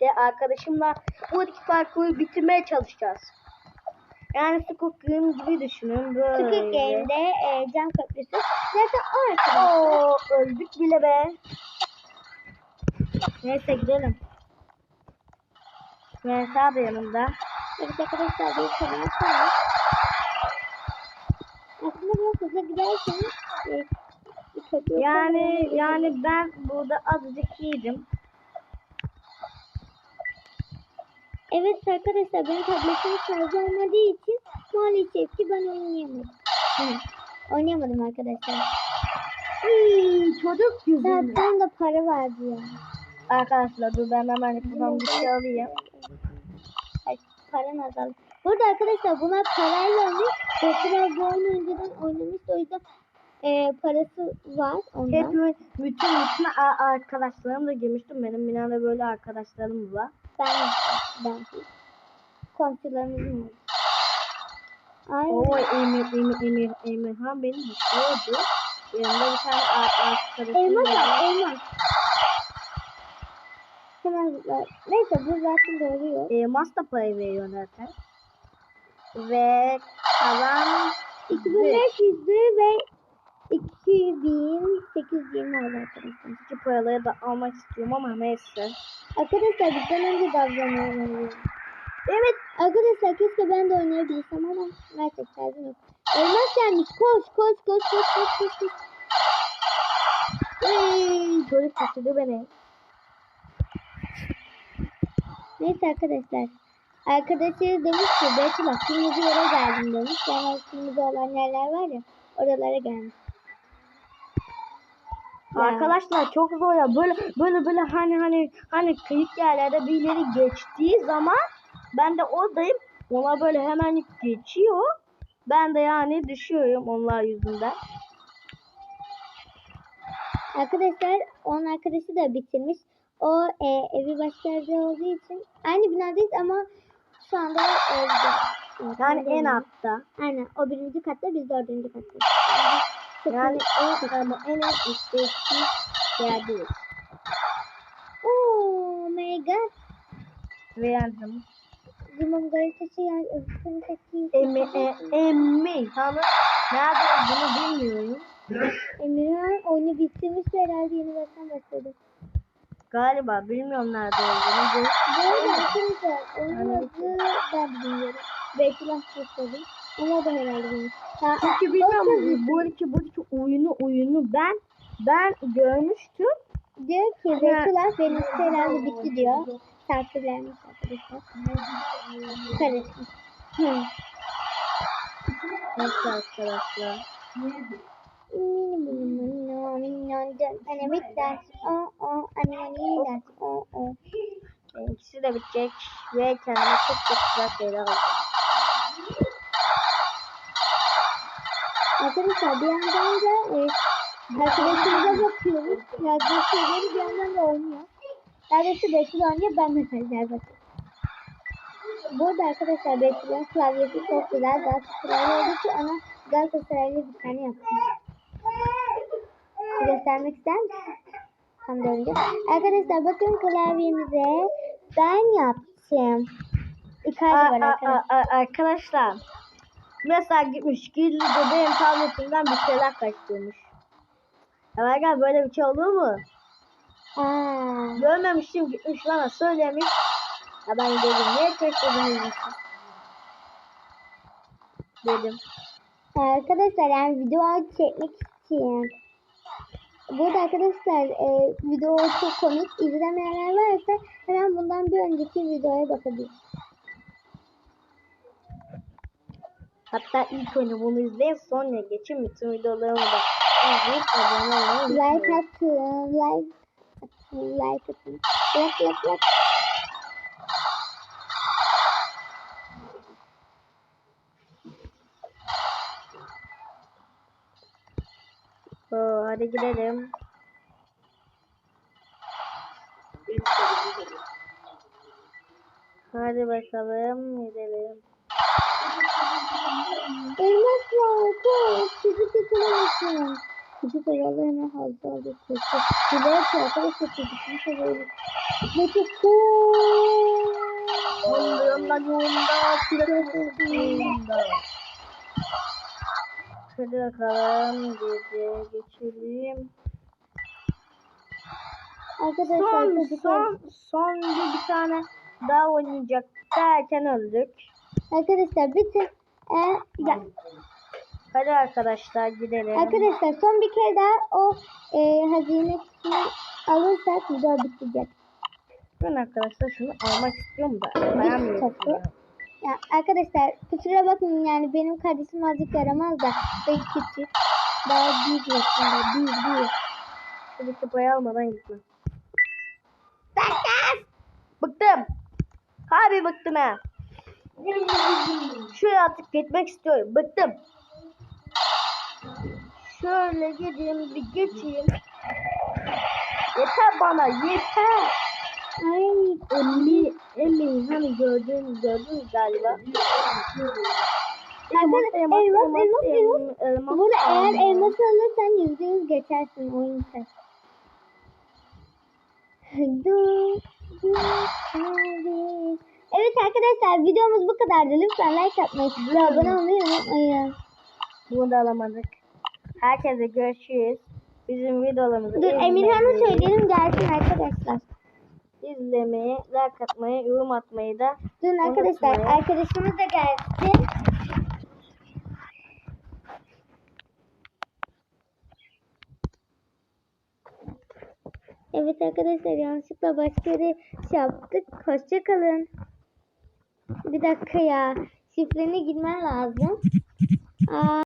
birlikte arkadaşımla bu iki parkuru bitirmeye çalışacağız. Yani Squid Game gibi düşünün böyle. Squid Game'de e, cam köprüsü. Zaten o arkadaşlar. Oo, öldük bile be. Neyse gidelim. Mensa da yanımda. Evet arkadaşlar bir kanal var. Aslında biraz hızlı giderseniz e, Yani yani ben burada azıcık iyiydim. Evet arkadaşlar benim tabletim şarj olmadığı için maalesef ki ben oynayamadım. Hı. Oynayamadım arkadaşlar. Hii, çocuk yüzünden. Zaten da para vardı ya. Arkadaşlar dur ben hemen buradan bir şey alayım. Ay, paran azaldı. Burada arkadaşlar bunlar parayla oynuyor. Doktor bu oyunu önceden oynamış o yüzden e, parası var ondan. Hepimiz bütün bütün arkadaşlarım da girmiştim. Benim binada böyle arkadaşlarım var. Ben ben komşularımızın var. Ay. Oo Emir Emir Emir Emirhan beni istiyordu. Yanımda bir tane arkadaşım Elmas var. elmas. Hemen. Neyse bu zaten doğruyor. Elmas da para veriyor zaten. Ve kalan 2500'dü ve 2820 oldu arkadaşlar. iki paraları da almak istiyorum ama neyse. Arkadaşlar bizden önce davranıyorlar. Evet. Arkadaşlar keşke ben de oynayabilsem ama maalesef şarjım yok. Elmas gelmiş. Koş koş koş koş koş koş. koş. Hey, çocuk kaçırdı beni. Neyse arkadaşlar. Arkadaşı demiş ki belki bak kırmızı yere geldim demiş. Yani kırmızı olan yerler var ya oralara gelmiş. Ya. Arkadaşlar çok zor ya. Böyle böyle böyle hani hani hani kıyık yerlerde birileri geçtiği zaman ben de oradayım. Onlar böyle hemen geçiyor. Ben de yani düşüyorum onlar yüzünden. Arkadaşlar onun arkadaşı da bitirmiş. O e, evi başka yerde olduğu için aynı binadayız ama şu anda evde. Yani en altta. Aynen. O birinci katta biz dördüncü kattayız. Yani en ama en en üstteki yerdeyiz. Oh my god. Beğendim. Limon garitası yani öbürünü seçeyim. Emi, e, Emi hanım nerede olduğunu bilmiyorum. Emirhan oyunu bitirmiş herhalde yeni baştan başladı. Galiba bilmiyorum nerede olduğunu. Bu arada arkadaşlar oyunun adı ben bilmiyorum. Belki laf başladım. Ama o da herhalde Çünkü bilmiyorum bu iki bu iki oyunu oyunu ben ben görmüştüm. Diyor ki Betüler benim herhalde bitti diyor. Sansürlenmiş arkadaşlar. Karışmış. Hı. Neyse arkadaşlar. Anne bit ders. O o. Anne anne ders. O o. İkisi de bitecek ve kendime çok çok güzel şeyler alacağım. Arkadaşlar bir yandan da e, arkadaşımıza bakıyoruz. Şeyleri bir yandan da oynuyor. Neredeyse Betül oynuyor ben mesajlar bakıyorum. Bu arada arkadaşlar Betül'ün klavyesi çok güzel. Galatasaraylı olduğu için ona Galatasaraylı bir tane yaptım. Göstermek ister misin? Tam da önce. Arkadaşlar bakın klavyemize ben yaptım. Icardi Aa, var arkadaşlar. arkadaşlar. Mesela gitmiş gizlice benim tabletimden bir şeyler kaçtırmış. Gel böyle bir şey olur mu? Aa. Görmemiştim gitmiş bana söylemiş. Ya ben dedim niye kaçırdınız? Dedim. Arkadaşlar yani video çekmek isteyen Burada arkadaşlar e, video çok komik izlemeyenler varsa hemen bundan bir önceki videoya bakabilir. Hatta ilk bunu izleyin sonra geçin bütün videolarımı da izleyip abone olmayı Like atın, like atın, like atın. Like like like. Oo, hadi gidelim. Hadi bakalım gidelim. Elmas var, koş, çocuk yakalamasın. Çocuk hemen hazır aldı. Çocuk. Bir de ki arkadaşlar çocukunu seviyoruz. Ve çok koş. Stadionda Stadionda Hadi bakalım gece geçelim. Arkadaşlar Son çocuklar. son son bir, bir tane daha oynayacak derken öldük. Arkadaşlar bir tek e, ya, Hadi arkadaşlar gidelim. arkadaşlar son bir kere daha o e, hazine kısmını alırsak video bitecek. Ben arkadaşlar şunu almak istiyorum da. Ya arkadaşlar kusura bakmayın yani benim kardeşim azıcık yaramaz da ve küçük. Daha büyük yaşında büyük büyük. Şu kupayı almadan gitme. Bıktım. Harbi bıktım ha. Şuraya artık gitmek istiyorum. Bıktım. Şöyle gideyim bir geçeyim. Yeter bana yeter. Ay Emmi, Emmi hani gördün gördün galiba. Arkadaşlar elmas elmas elmas. elmas. Burada eğer elmas alırsan yüzde yüz geçersin oyun sen. Du- du- abi. Evet arkadaşlar videomuz bu kadardı. Lütfen like atmayı ve abone olmayı unutmayın. Bunu da alamadık. Herkese görüşürüz. Bizim videolarımızı Dur Emirhan'a söyleyelim gelsin arkadaşlar. izlemeyi, like atmayı, yorum atmayı da Dur arkadaşlar Unutmayın. arkadaşımız da gelsin. Evet arkadaşlar yanlışlıkla başka yere şey yaptık. Hoşça kalın. Bir dakika ya. Şifreni girmen lazım. Aa,